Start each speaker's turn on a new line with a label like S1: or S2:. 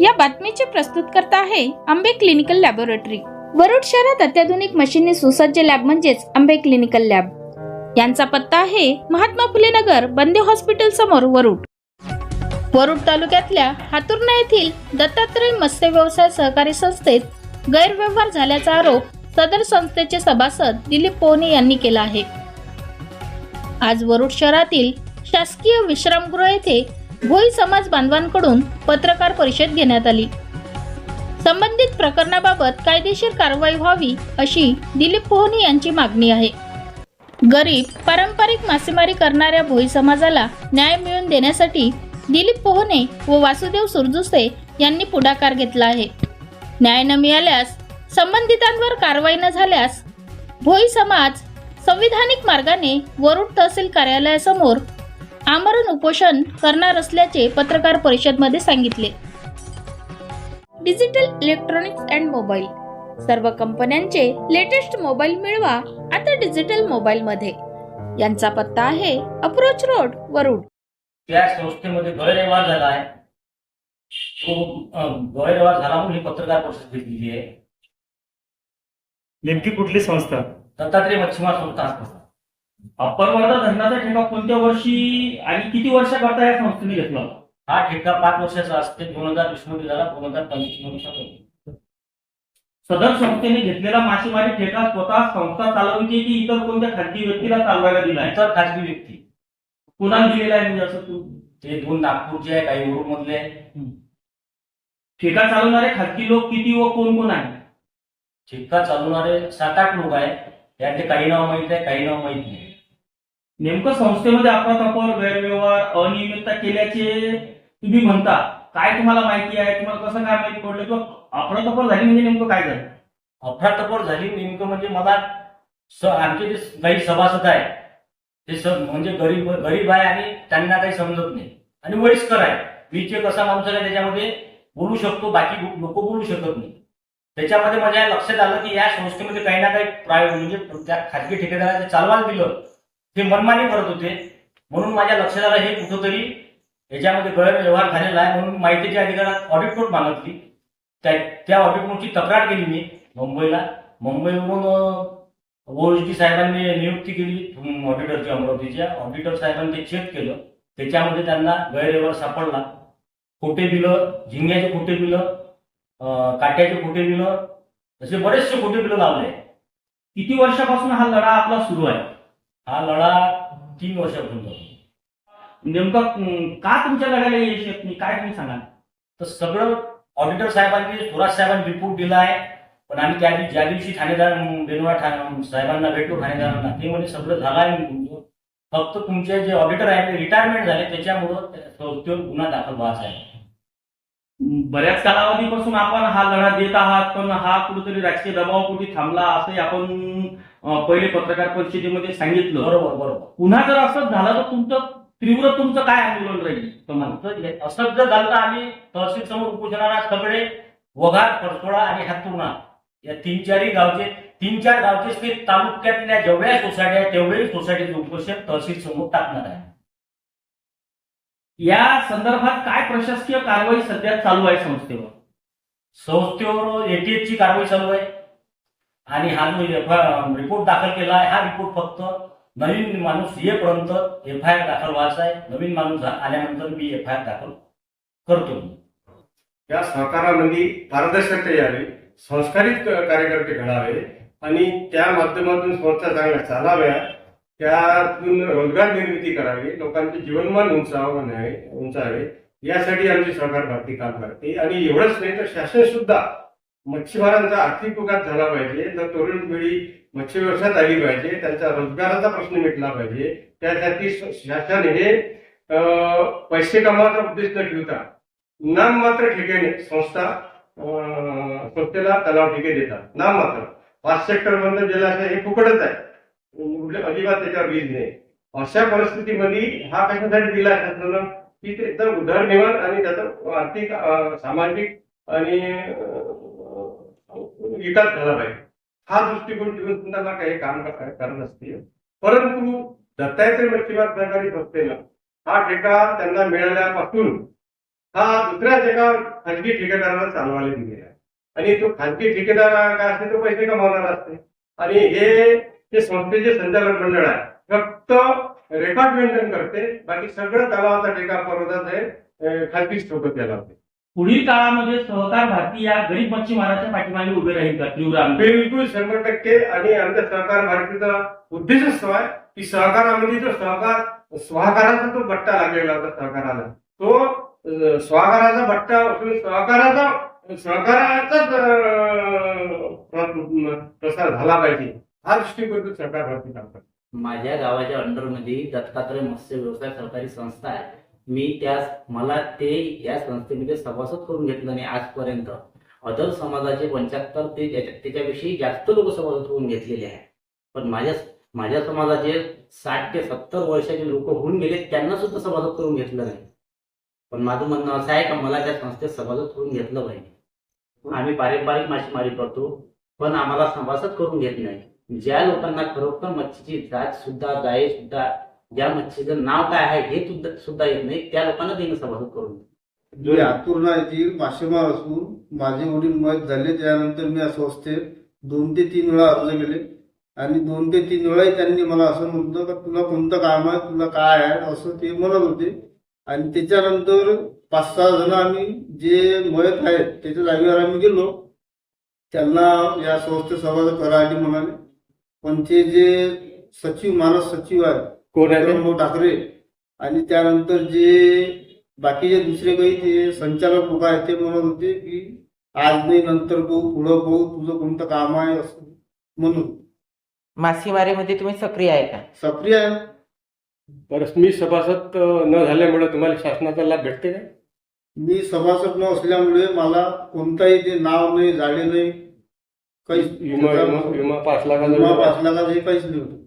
S1: या बातमीचे प्रस्तुतकर्ता आहे आंबे क्लिनिकल लॅबोरेटरी. वरुड शहरात अत्याधुनिक मशीनने सुसज्ज लॅब म्हणजेच आंबे क्लिनिकल लॅब. यांचा पत्ता आहे महात्मा फुले नगर बंदे हॉस्पिटल समोर वरुड. वरुड तालुक्यातल्या हातुर्णा येथील दत्तात्रय मत्स्य व्यवसाय सहकारी संस्थेत गैरव्यवहार झाल्याचा आरोप सदर संस्थेचे सभासद दिलीप पोहणे यांनी केला आहे. आज वरुड शहरातील शासकीय विश्रामगृह येथे भोई समाज बांधवांकडून पत्रकार परिषद घेण्यात आली. संबंधित प्रकरणाबाबत कायदेशीर कारवाई व्हावी अशी दिलीप पोहनी यांची मागणी आहे. गरीब पारंपरिक मासेमारी करणाऱ्या भोई समाजाला न्याय मिळवून देण्यासाठी दिलीप पोहने व वासुदेव सुरजुसे यांनी पुढाकार घेतला आहे. न्याय न मिळाल्यास संबंधितांवर कारवाई न झाल्यास भोई समाज संविधानिक मार्गाने वरुड तहसील कार्यालयासमोर आमरण उपोषण करणार असल्याचे पत्रकार परिषदमध्ये सांगितले. Digital electronics and mobile. सर्व कंपन्यांचे लेटेस्ट मोबाईल मिळवा आता डिजिटल मोबाईल मध्ये यांचा पत्ता आहे अप्रोच रोड वरुड.
S2: त्या संस्थेमध्ये गैरव्यवहार झाला आहे. तो गैरव्यवहार झाला म्हणून ही पत्रकार परिषद घेतलेली आहे.
S3: नेमकी कुठली संस्था?
S2: दत्तात्रय मच्छीमार संस्था. असतात
S3: अप्पर वर्धा धरणाचा ठेका कोणत्या वर्षी आणि किती वर्षाकरता या संस्थेने घेतला होता?
S2: हा ठेका पाच वर्षाचा असते दोन हजार वीसमध्ये झाला दोन हजार पंचवीसमध्ये संपला.
S3: सदर संस्थेने घेतलेला मासेमारी ठेका स्वतः संस्था चालवते की इतर कोणत्या खाजगी व्यक्तीला चालवायला दिला आहे?
S2: इतर खाजगी व्यक्ती.
S3: कुणाला दिलेला आहे म्हणजे असं तू?
S2: ते दोन नागपूरचे आहे काही वरुड मधले
S3: ठेका चालवणारे खाजगी लोक किती व कोण कोण आहे?
S2: ठेका चालवणारे सात आठ लोक आहे त्यातले काही नाव माहीत आहे काही नाव माहीत नाही.
S3: नेमकं संस्थेमध्ये अफरातफर गैरव्यवहार अनियमितता केल्याचे तुम्ही म्हणता. काय तुम्हाला माहिती आहे? तुम्हाला कसं काय माहिती पडलं? किंवा अफरातफर झाली म्हणजे नेमकं काय झालं?
S2: अफरातफर झाली नेमकं म्हणजे मला स आमचे जे काही सभासद आहे ते स म्हणजे गरीब गरीब आहे आणि त्यांना काही समजत नाही. आणि वयस्कर आहे. मी जे कसा माणूस आहे त्याच्यामध्ये बोलू शकतो बाकी लोक बोलू शकत नाही. त्याच्यामध्ये माझ्या लक्षात आलं की या संस्थेमध्ये काही ना काही प्राय म्हणजे त्या खाजगी ठेकेदाराला चालवायला दिलं. ते मनमानी करत होते. म्हणून माझ्या लक्षात आलं हे कुठंतरी याच्यामध्ये गैरव्यवहार झालेला आहे म्हणून माहितीच्या अधिकारात ऑडिट नोट मागितली. त्या त्या ऑडिट नोटची तक्रार केली मी मुंबईला. मुंबईवरून ओएसडी साहेबांनी नियुक्ती केली. ऑडिटरची अमरावतीच्या ऑडिटर साहेबांनी ते चेक केलं. त्याच्यामध्ये त्यांना गैरव्यवहार सापडला. खोटे बिलं झिंग्याचे खोटे बिलं काट्याचे खोटे बिलं असे बरेचसे खोटे बिलं लावले.
S3: किती वर्षापासून हा लढा आपला सुरू आहे?
S2: हा लढा तीन वर्षापासून चालू
S3: नेमका का तुमच्या लढ्याला यश येत नाही? काय तुम्ही सांगा
S2: तर सगळं ऑडिटर साहेबांनी सुराज साहेबांनी रिपोर्ट दिला आहे. पण आम्ही त्या दिवशी ज्या दिवशी ठाणेदार बेनवा ठा- साहेबांना भेटलो ठाणेदारांना ते म्हणजे सगळं झालं आहे तुमचं. फक्त तुमचे जे ऑडिटर आहेत ते रिटायरमेंट झाले. त्याच्यामुळं गुन्हा दाखल व्हायचा आहे.
S3: बऱ्याच कालावधीपासून आपण हा लढा देत आहात पण हा कुठेतरी राजकीय दबाव कुठे थांबला असंही आपण पहिले पत्रकार परिषदेमध्ये सांगितलं.
S2: बरोबर बरोबर.
S3: पुन्हा जर असं झालं तर तुमचं तीव्र तुमचं काय आंदोलन राहील? तुम्हाला?
S2: तर हे- असं जर झालं तर आम्ही तहसील समोर उपोषणाला सगळे वघार परसोडा आणि हातुर्णा या तीन चारही गावचे तीन चार गावचे ते तालुक्यातल्या जेवढ्या सोसायट्या आहेत तेवढ्याही सोसायटीचं उपोषण तहसील समोर टाकणार आहे
S3: या संदर्भात काय प्रशासकीय कारवाई सध्या चालू आहे संस्थेवर?
S2: संस्थेवर एटीएस ची कारवाई चालू आहे. आणि हा जो रिपोर्ट दाखल केला आहे हा रिपोर्ट फक्त नवीन माणूस येपर्यंत एफ आय आर दाखल व्हायचा आहे. नवीन माणूस आल्यानंतर मी एफ आय आर दाखल करतो.
S4: या सहकारामध्ये पारदर्शकता यावी संस्कारित कार्यकर्ते घडावे आणि त्या माध्यमातून संस्था चांगल्या चालाव्या त्यातून रोजगार निर्मिती करावी लोकांचे जीवनमान उंचावे उंचावे यासाठी आमची सहकार भारती काम करते. आणि एवढंच नाही तर शासन सुद्धा मच्छीमारांचा आर्थिक विकास झाला पाहिजे तर तरुण पिढी मच्छी व्यवसायात आली पाहिजे त्यांचा रोजगाराचा प्रश्न मिटला पाहिजे. त्यासाठी शासनाने शासन हे पैसे कमवायचा उद्देश न ठेवता नाम मात्र ठिकाणी संस्था संस्थेला तलाव ठिके देतात. नाम मात्र. पाच सेक्टर बंद जलाशय हे फुकटच आहे. अजिबात त्याच्यावर वीज नाही. अशा परिस्थितीमध्ये हा कशासाठी दिला आहे? शासनानं की ते एकदम उदरनिर्माण आणि त्याचा आर्थिक सामाजिक आणि विकास झाला पाहिजे. हा दृष्टिकोन ठेवून सुद्धा काही काम करत असते परंतु दत्तात्रय मच्छीमार सहकारी संस्थेनं हा ठेका त्यांना मिळाल्यापासून हा दुसऱ्या एका खाजगी ठेकेदाराला चालवायला दिलेला आहे. आणि तो खाजगी ठेकेदार काय असते? तो पैसे कमावणार असते. आणि हे जे संस्थेचे संचालक मंडळ आहे. फक्त रेकॉर्ड मेंटेन करते बाकी सगळं तलावाचा ठेका पर्वतात हे अं, खाजगी स्टोक त्याला होते
S3: पुढील काळामध्ये सहकार भारती या गरीब मच्छीमाराच्या पाठीमागे उभे राहील का? तीव्र
S4: बिलकुल शंभर टक्के आणि आमच्या सहकार भारतीचा उद्देशच तो आहे की सहकारामध्ये जो सहकार स्वाकाराचा जो बट्टा लागलेला होता सहकाराला. तो अं, स्वाकाराचा बट्टा सहकाराचा सहकाराचाच प्रसार झाला पाहिजे. हा दृष्टिकोन सरकार भारती काम करते.
S5: माझ्या गावाच्या अंडरमध्ये दत्तात्रय मत्स्य व्यवसाय सहकारी संस्था आहे. मी त्या मला ते या संस्थेमध्ये सभासद करून घेतलं नाही आजपर्यंत. अदर समाजाचे पंच्याहत्तर ते त्याच्याविषयी जास्त लोक सभासद करून घेतलेले आहे पण माझ्या माझ्या समाजाचे साठ ते सत्तर वर्षाचे लोक होऊन गेले त्यांना सुद्धा सभासद करून घेतलं नाही. पण माझं म्हणणं असं आहे का मला त्या संस्थेत सभासद करून घेतलं पाहिजे. आम्ही पारंपरिक मासेमारी करतो पण आम्हाला सभासद करून घेत नाही. ज्या लोकांना खरोखर मच्छीची जात सुद्धा जाय सुद्धा ज्या मच्छीचं नाव काय आहे हे सुद्धा सुद्धा येत नाही त्या लोकांना देणं सभासद करून
S6: मी आतुर्णा येथील मासेमार असून माझे वडील मत झाले त्यानंतर मी असं संस्थेत दोन ते तीन वेळा अर्ज केले. आणि दोन ते तीन वेळाही त्यांनी मला असं म्हटलं का तुला कोणतं काम आहे? तुला काय आहे? असं ते म्हणत होते. आणि त्याच्यानंतर पाच सहा जण आम्ही जे मयत आहेत त्याच्या जागेवर आम्ही गेलो. त्यांना या संस्थेत सहभाग करायला म्हणाले पण ते जे सचिव मानस सचिव
S4: कोण आहे ते?
S6: ठाकरे आणि त्यानंतर जे बाकीचे दुसरे काही ते संचालक लोक आहेत ते म्हणत होते की आज नाही नंतर तू पुढं पाहू तुझं कोणतं काम आहे असं म्हणून.
S7: मासेमारीमध्ये तुम्ही सक्रिय आहे का?
S6: सक्रिय आहे.
S4: बरं मी सभासद अं, न झाल्यामुळे तुम्हाला शासनाचा लाभ भेटते का?
S6: मी सभासद न असल्यामुळे मला कोणताही ते नाव नाही झाले नाही
S4: विमा विमा विमा पाच
S6: विमा
S4: लाखाचा
S6: पाच लाखाचं हे काहीच नाही होतं.